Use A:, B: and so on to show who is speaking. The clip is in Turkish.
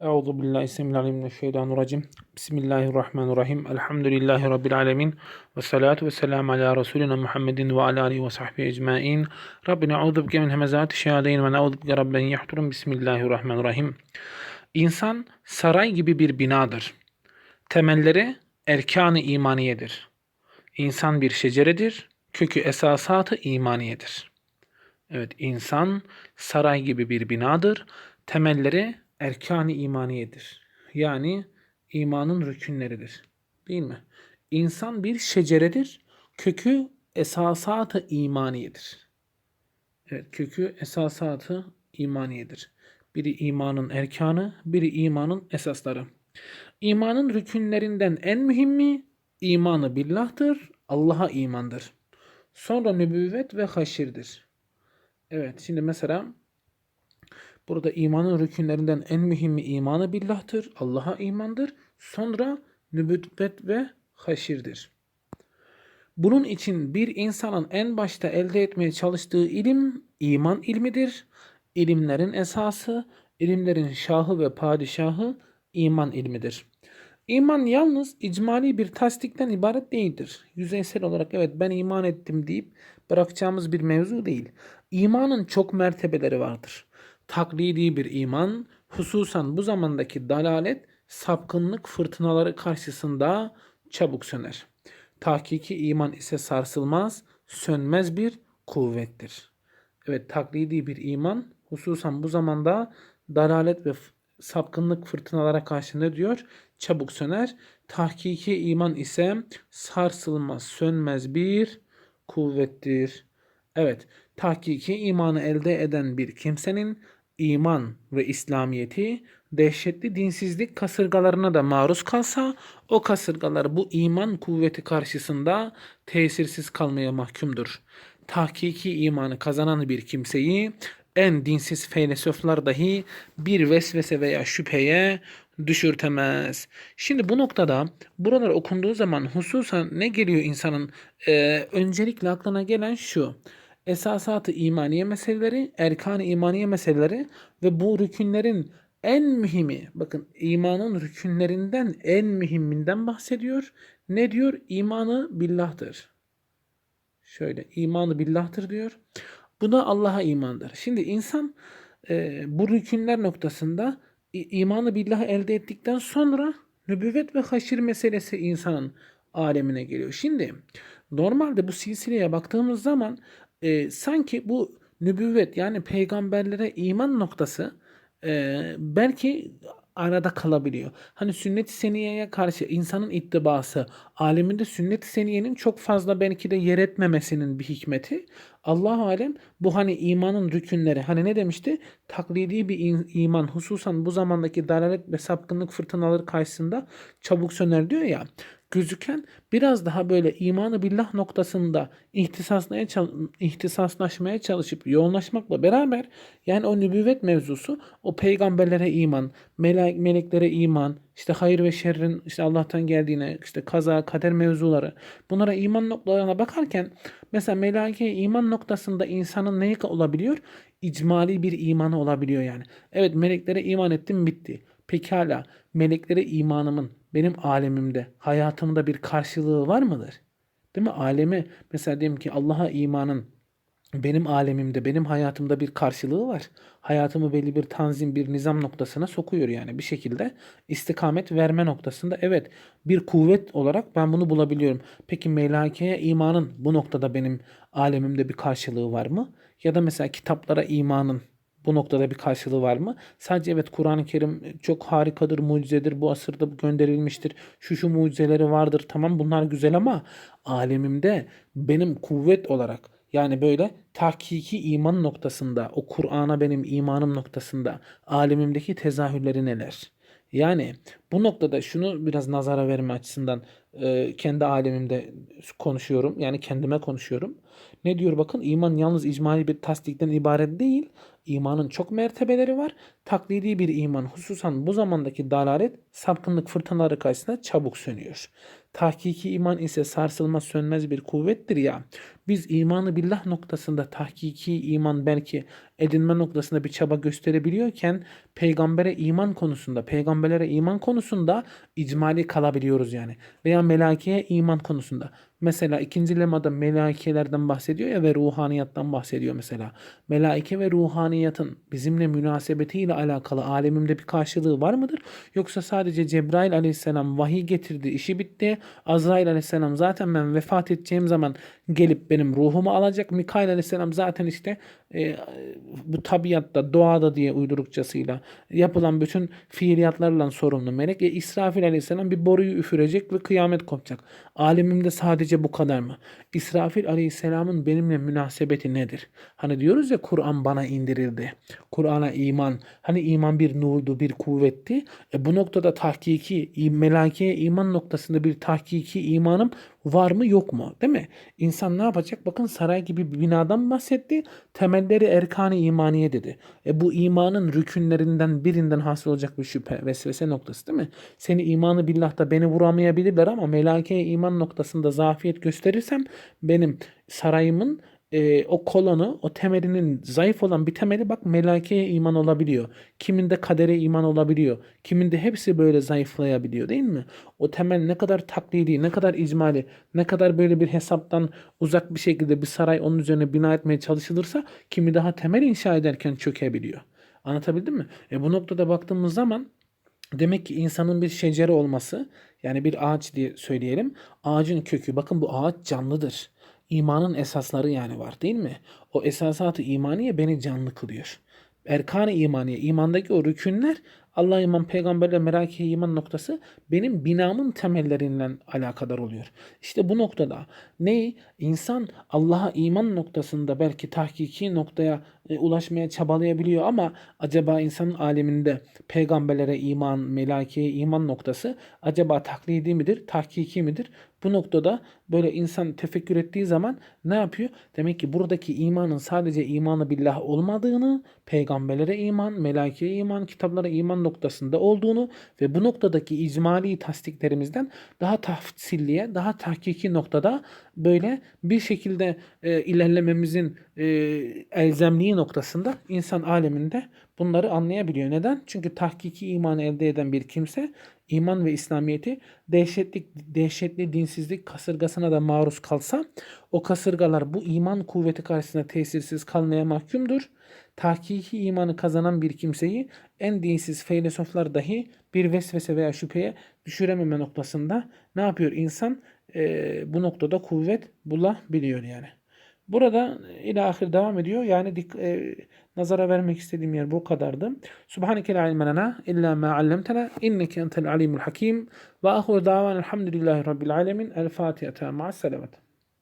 A: Euzu billahi semîl mineşşeytanirracim. Bismillahirrahmanirrahim. Elhamdülillahi rabbil alamin. Ve salatu vesselamü ala resulina Muhammedin ve ala alihi ve sahbihi ecmaîn. Rabbina euzu bike min hemezati şeyatin ve na'udhu bike rabben yahturun. Bismillahirrahmanirrahim. İnsan saray gibi bir binadır. Temelleri erkan-ı imaniyedir. İnsan bir şeceredir. Kökü esasatı imaniyedir. Evet, insan saray gibi bir binadır. Temelleri erkan-ı imaniyedir. Yani imanın rükünleridir. Değil mi? İnsan bir şeceredir. Kökü esasatı imaniyedir. Evet, kökü esasatı imaniyedir. Biri imanın erkanı, biri imanın esasları. İmanın rükünlerinden en mühimi imanı billah'tır, Allah'a imandır. Sonra nübüvvet ve haşirdir. Evet, şimdi mesela Burada imanın rükünlerinden en mühimi imanı billah'tır. Allah'a imandır. Sonra nübüvvet ve haşirdir. Bunun için bir insanın en başta elde etmeye çalıştığı ilim iman ilmidir. İlimlerin esası, ilimlerin şahı ve padişahı iman ilmidir. İman yalnız icmali bir tasdikten ibaret değildir. Yüzeysel olarak evet ben iman ettim deyip bırakacağımız bir mevzu değil. İmanın çok mertebeleri vardır taklidi bir iman, hususan bu zamandaki dalalet, sapkınlık fırtınaları karşısında çabuk söner. Tahkiki iman ise sarsılmaz, sönmez bir kuvvettir. Evet taklidi bir iman, hususan bu zamanda dalalet ve sapkınlık fırtınalara karşı ne diyor? Çabuk söner. Tahkiki iman ise sarsılmaz, sönmez bir kuvvettir. Evet, tahkiki imanı elde eden bir kimsenin iman ve İslamiyeti dehşetli dinsizlik kasırgalarına da maruz kalsa o kasırgalar bu iman kuvveti karşısında tesirsiz kalmaya mahkumdur. Tahkiki imanı kazanan bir kimseyi en dinsiz filozoflar dahi bir vesvese veya şüpheye düşürtemez. Şimdi bu noktada buralar okunduğu zaman hususan ne geliyor insanın e, öncelikle aklına gelen şu esasatı imaniye meseleleri, erkan-ı imaniye meseleleri ve bu rükünlerin en mühimi, bakın imanın rükünlerinden en mühiminden bahsediyor. Ne diyor? İmanı billah'tır. Şöyle imanı billah'tır diyor. Bu da Allah'a imandır. Şimdi insan e, bu rükünler noktasında imanı billah elde ettikten sonra nübüvvet ve haşir meselesi insanın alemine geliyor. Şimdi normalde bu silsileye baktığımız zaman e, sanki bu nübüvvet yani peygamberlere iman noktası e, belki arada kalabiliyor. Hani sünnet-i seniyeye karşı insanın ittibası, aleminde sünnet-i seniyenin çok fazla belki de yer etmemesinin bir hikmeti. Allah alem bu hani imanın rükünleri. Hani ne demişti? Taklidi bir iman hususan bu zamandaki dalalet ve sapkınlık fırtınaları karşısında çabuk söner diyor ya gözüken biraz daha böyle imanı billah noktasında ihtisaslamaya, ihtisaslaşmaya çalışıp yoğunlaşmakla beraber yani o nübüvvet mevzusu o peygamberlere iman, melek, meleklere iman, işte hayır ve şerrin işte Allah'tan geldiğine, işte kaza, kader mevzuları bunlara iman noktalarına bakarken mesela melaikeye iman noktasında insanın neyi olabiliyor? İcmali bir imanı olabiliyor yani. Evet meleklere iman ettim bitti. Pekala meleklere imanımın benim alemimde, hayatımda bir karşılığı var mıdır? Değil mi? Alemi mesela diyelim ki Allah'a imanın benim alemimde, benim hayatımda bir karşılığı var. Hayatımı belli bir tanzim, bir nizam noktasına sokuyor yani bir şekilde istikamet verme noktasında evet bir kuvvet olarak ben bunu bulabiliyorum. Peki melakeye imanın bu noktada benim alemimde bir karşılığı var mı? Ya da mesela kitaplara imanın bu noktada bir karşılığı var mı? Sadece evet Kur'an-ı Kerim çok harikadır, mucizedir, bu asırda gönderilmiştir. Şu şu mucizeleri vardır. Tamam bunlar güzel ama alemimde benim kuvvet olarak yani böyle tahkiki iman noktasında, o Kur'an'a benim imanım noktasında alemimdeki tezahürleri neler? Yani bu noktada şunu biraz nazara verme açısından e, kendi alemimde konuşuyorum. Yani kendime konuşuyorum. Ne diyor bakın iman yalnız icmali bir tasdikten ibaret değil. İmanın çok mertebeleri var. Taklidi bir iman hususan bu zamandaki dalalet sapkınlık fırtınaları karşısında çabuk sönüyor. Tahkiki iman ise sarsılmaz sönmez bir kuvvettir ya. Biz imanı billah noktasında tahkiki iman belki edinme noktasında bir çaba gösterebiliyorken peygambere iman konusunda, peygamberlere iman konusunda icmali kalabiliyoruz yani. Veya melakeye iman konusunda. Mesela ikinci lemada melaikelerden bahsediyor ya ve ruhaniyattan bahsediyor mesela. Melaike ve ruhaniyatın bizimle münasebetiyle alakalı alemimde bir karşılığı var mıdır? Yoksa sadece Cebrail aleyhisselam vahiy getirdi, işi bitti. Azrail aleyhisselam zaten ben vefat edeceğim zaman gelip benim ruhumu alacak. Mikail aleyhisselam zaten işte e, bu tabiatta, doğada diye uydurukçasıyla yapılan bütün fiiliyatlarla sorumlu melek. E, İsrafil aleyhisselam bir boruyu üfürecek ve kıyamet kopacak. Alemimde sadece bu kadar mı? İsrafil aleyhisselamın benimle münasebeti nedir? Hani diyoruz ya Kur'an bana indirildi. Kur'an'a iman. Hani iman bir nurdu, bir kuvvetti. E, bu noktada tahkiki, melakeye iman noktasında bir tahkiki imanım var mı yok mu? Değil mi? İnsan ne yapacak? Bakın saray gibi bir binadan bahsetti. Temelleri erkan-ı imaniye dedi. E bu imanın rükünlerinden birinden hasıl olacak bir şüphe, vesvese noktası değil mi? Seni imanı billah'ta beni vuramayabilirler ama melakeye iman noktasında zafiyet gösterirsem benim sarayımın e, o kolonu, o temelinin zayıf olan bir temeli bak melakeye iman olabiliyor. Kiminde kadere iman olabiliyor. Kiminde hepsi böyle zayıflayabiliyor değil mi? O temel ne kadar taklidi, ne kadar icmali, ne kadar böyle bir hesaptan uzak bir şekilde bir saray onun üzerine bina etmeye çalışılırsa kimi daha temel inşa ederken çökebiliyor. Anlatabildim mi? E bu noktada baktığımız zaman Demek ki insanın bir şecere olması yani bir ağaç diye söyleyelim. Ağacın kökü bakın bu ağaç canlıdır. İmanın esasları yani var değil mi? O esasatı imaniye beni canlı kılıyor. Erkan-ı imaniye, imandaki o rükünler Allah iman peygamberle merak iman noktası benim binamın temellerinden alakadar oluyor. İşte bu noktada ne insan Allah'a iman noktasında belki tahkiki noktaya e, ulaşmaya çabalayabiliyor ama acaba insanın aleminde peygamberlere iman, melakeye iman noktası acaba taklidi midir, tahkiki midir? Bu noktada böyle insan tefekkür ettiği zaman ne yapıyor? Demek ki buradaki imanın sadece imanı billah olmadığını, peygamberlere iman, melakeye iman, kitaplara iman noktasında olduğunu ve bu noktadaki icmali tasdiklerimizden daha tafsilliye, daha tahkiki noktada böyle bir şekilde e, ilerlememizin e, elzemliği noktasında insan aleminde bunları anlayabiliyor. Neden? Çünkü tahkiki imanı elde eden bir kimse iman ve İslamiyeti dehşetli, dehşetli dinsizlik kasırgasına da maruz kalsa o kasırgalar bu iman kuvveti karşısında tesirsiz kalmaya mahkumdur. Tahkiki imanı kazanan bir kimseyi en dinsiz filozoflar dahi bir vesvese veya şüpheye düşürememe noktasında ne yapıyor insan? Ee, bu noktada kuvvet bulabiliyor yani. Burada ilahir devam ediyor. Yani dik, e, nazara vermek istediğim yer bu kadardı. Subhaneke la ilme lena illa ma allamtena inneke entel alimul hakim ve ahir davan elhamdülillahi rabbil alemin. El Fatiha ma'as selamet.